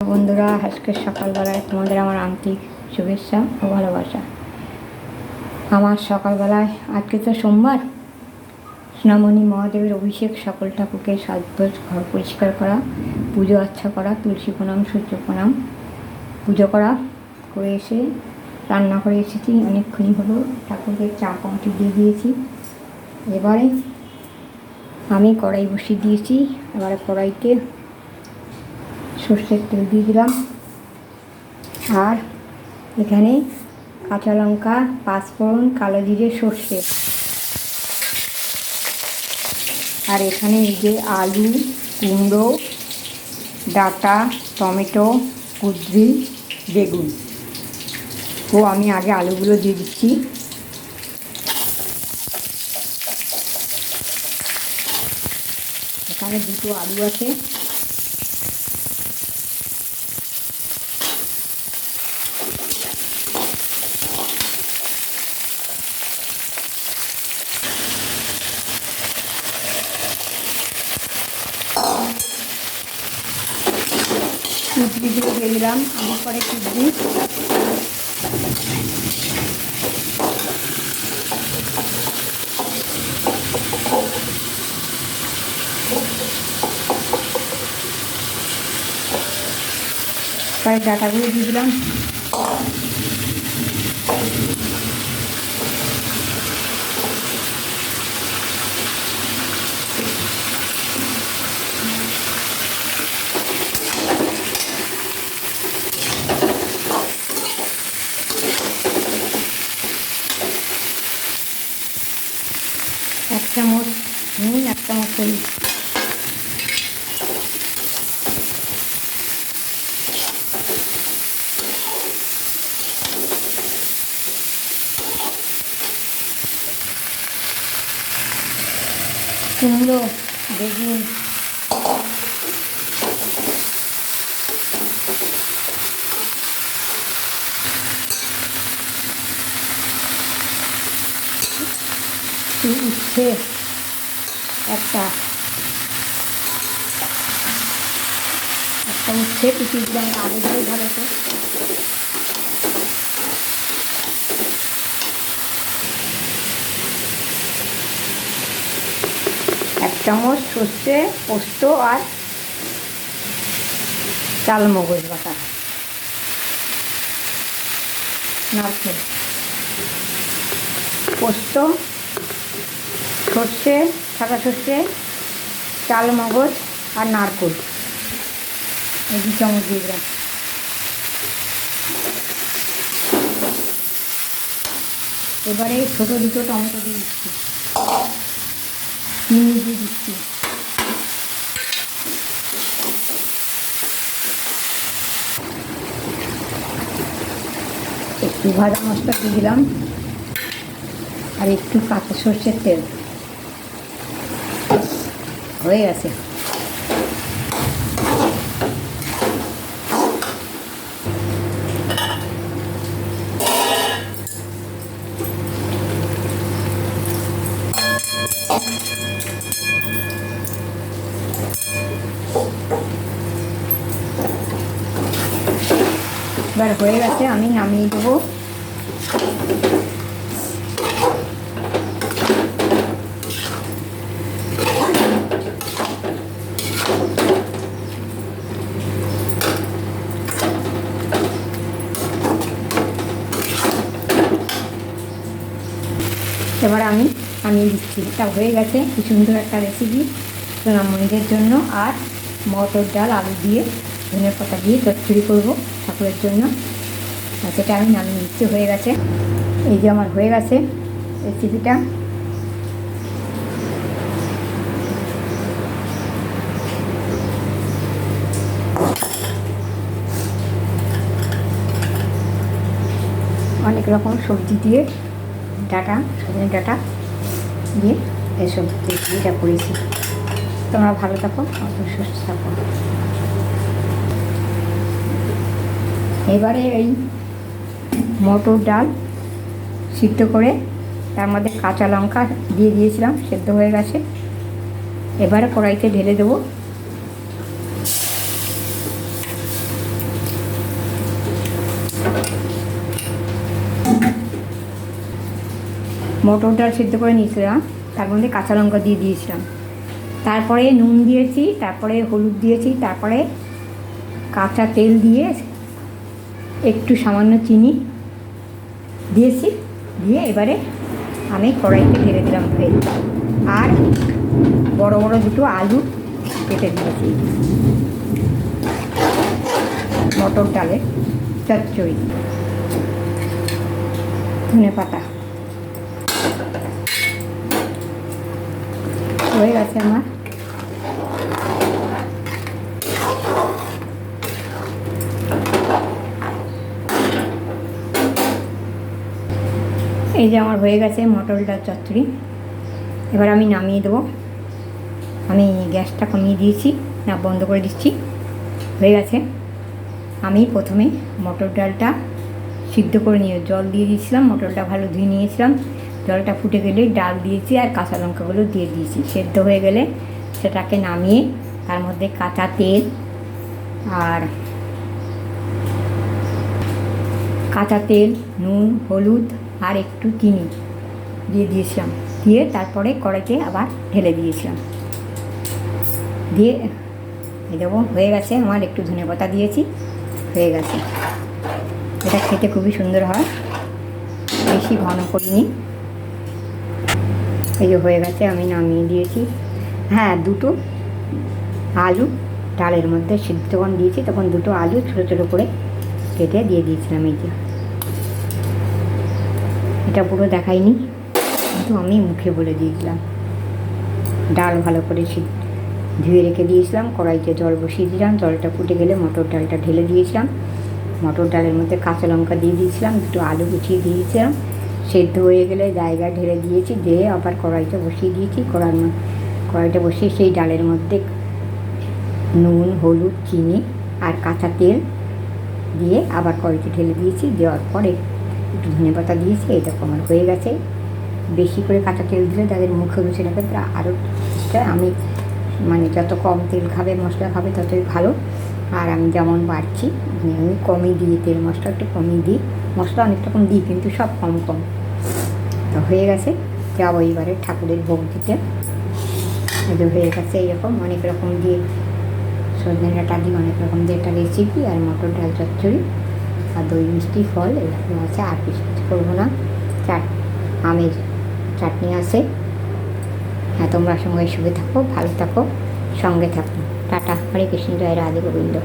বন্ধুরা, আজকে সকালবেলায় তোমাদের আমার আন্তরিক শুভেচ্ছা ও ভালোবাসা। আমার সকালবেলায়, আজকে তো সোমবার, স্নামণি মহাদেবের অভিষেক, সকল ঠাকুরকে সাজগোজ ঘর পরিষ্কার করা, পুজো আচ্ছা করা, তুলসী প্রণাম, সূর্য প্রণাম, পুজো করা করে এসে, রান্না করে এসেছি। অনেকক্ষণই হলো, ঠাকুরকে চা কমটি দিয়ে দিয়েছি। এবারে আমি কড়াই বসিয়ে দিয়েছি। এবারে কড়াইতে সর্ষের তেল দিয়ে দিলাম। আর এখানে কাঁচা লঙ্কা, পাঁচফোড়ন, কালো জিরে, সর্ষে। আর এখানে এই যে আলু, কুমড়ো, ডাটা, টমেটো, কুদ্রি, বেগুন। ও, আমি আগে আলুগুলো দিয়ে দিচ্ছি। এখানে দুটো আলু আছে। কুচবিগুলো দিয়ে দিলাম আমার পরে কুচবি পরে ডাটাগুলো দিয়ে দিলাম এক চামচ নুন এক চামচ হলুদ কুমড়ো বেগুন উচ্ছে একটা। একটা পিছিয়ে দিলাম আগে ভালো তো। চামচ, সর্ষে, পোস্ত আর চাল মগজ বাটা। নারকেল। পোস্ত, সর্ষে, সাদা সর্ষে চাল মগজ আর নারকোল। এই দু চামচ দিয়ে দিলাম। এবারে ছোটো দুটো টমেটো দিয়ে দিচ্ছি। একটু ভাজা মশলা দিয়ে দিলাম। আর একটু কাঁচা সর্ষের তেল। হয়ে গেছে। এবার হয়ে গেছে আমি নামিয়ে দেবো এবার আমি নামিয়ে দিচ্ছি এটা হয়ে গেছে কি সুন্দর একটা রেসিপি সোনামণিদের জন্য আর মটর ডাল আলু দিয়ে ধনে পাতা দিয়ে চচ্চড়ি করব ঠাকুরের জন্য। আর সেটা আমি নামিয়ে দিচ্ছি হয়ে গেছে। এই যে আমার হয়ে গেছে রেসিপিটা অনেক রকম সবজি দিয়ে ডাটা, সজনে ডাটা দিয়ে এসব রেসিপিটা করেছি। তোমরা ভালো থাকো অত সুস্থ থাকো এবারে এই মটর ডাল সিদ্ধ করে তার মধ্যে কাঁচা লঙ্কা দিয়ে দিয়েছিলাম, সেদ্ধ হয়ে গেছে। এবারে কড়াইতে ঢেলে দেব। মটর ডাল সিদ্ধ করে নিয়েছিলাম, তার মধ্যে কাঁচা লঙ্কা দিয়ে দিয়েছিলাম। তারপরে নুন দিয়েছি, তারপরে হলুদ দিয়েছি, তারপরে কাঁচা তেল দিয়ে একটু সামান্য চিনি দিয়েছি, দিয়ে এবারে আমি কড়াইতে ঢেলে দিলাম তেল। আর বড় বড় দুটো আলু কেটে দিয়েছি। মটর ডালে চচ্চড়ি। ধনে পাতা। হয়ে গেছে আমার এই যে আমার হয়ে গেছে মটর ডাল চচ্চড়ি। এবার আমি নামিয়ে দেবো। আমি গ্যাসটা কমিয়ে দিয়েছি না বন্ধ করে দিচ্ছি। হয়ে গেছে। আমি প্রথমে মটর ডালটা সিদ্ধ করে নিয়ে, জল দিয়ে দিয়েছিলাম, মটরটা ভালো ধুয়ে নিয়েছিলাম। জলটা ফুটে গেলে ডাল দিয়েছি আর কাঁচা লঙ্কাগুলো দিয়ে দিয়েছি। সেদ্ধ হয়ে গেলে সেটাকে নামিয়ে তার মধ্যে কাঁচা তেল আর কাঁচা তেল, নুন, হলুদ আর একটু চিনি দিয়ে দিয়েছিলাম। দিয়ে তারপরে কড়াইতে আবার ঢেলে দিয়েছিলাম। দিয়ে দেখো, হয়ে গেছে। আমার একটু ধনে পাতা দিয়েছি, হয়ে গেছে। এটা খেতে খুবই সুন্দর হয়। বেশি ঘন করিনি। এই যে হয়ে গেছে, আমি নামিয়ে দিয়েছি। হ্যাঁ দুটো আলু ডালের মধ্যে সিদ্ধ যখন দিয়েছি। তখন দুটো আলু ছোটো ছোটো করে কেটে দিয়ে দিয়েছিলাম এই যে। এটা পুরো দেখাইনি। কিন্তু আমি মুখে বলে দিয়েছিলাম। ডাল ভালো করে ধুয়ে রেখে দিয়েছিলাম। কড়াইতে জল বসিয়ে দিলাম। জলটা ফুটে গেলে মটর ডালটা ঢেলে দিয়েছিলাম। মটর ডালের মধ্যে কাঁচা লঙ্কা দিয়ে দিয়েছিলাম। দুটো আলু গুছিয়ে দিয়েছিলাম। সেদ্ধ হয়ে গেলে জায়গায় ঢেলে দিয়েছি। দিয়ে আবার কড়াইটা বসিয়ে দিয়েছি। কড়ার ম- কড়াইটা বসিয়ে সেই ডালের মধ্যে নুন, হলুদ, চিনি আর কাঁচা তেল দিয়ে আবার কড়াইতে ঢেলে দিয়েছি। দেওয়ার পরে একটু ধনে পাতা দিয়েছি, এটা আমার হয়ে গেছে। বেশি করে কাঁচা তেল দিলে তাদের মুখে রুচি লাগে তারা আরও আমি মানে যত কম তেল খাবে, মশলা খাবে, ততই ভালো। আর আমি যেমন বাড়ছি মানে আমি কমই দিই তেল, মশলা একটু কমই দিই। মশলা অনেক রকম দিই, কিন্তু সব কম কম। তো হয়ে গেছে, যাব এবারে ঠাকুরের ভোগ দিতে। হয়ে গেছে এরকম, অনেক রকম দিয়ে সজনে ডাঁটা দিয়ে অনেক রকম দিয়ে একটা রেসিপি আর মটর ডাল চচ্চড়ি। আর দই মিষ্টি ফল এরকম আছে? আর কিছু করব না। চাট, আমের চাটনি আছে। হ্যাঁ তোমরা সঙ্গে শুভে থাকো, ভালো থাকো, সঙ্গে থাকো। টাটা, হরে কৃষ্ণ, জয় রাধে গোবিন্দ।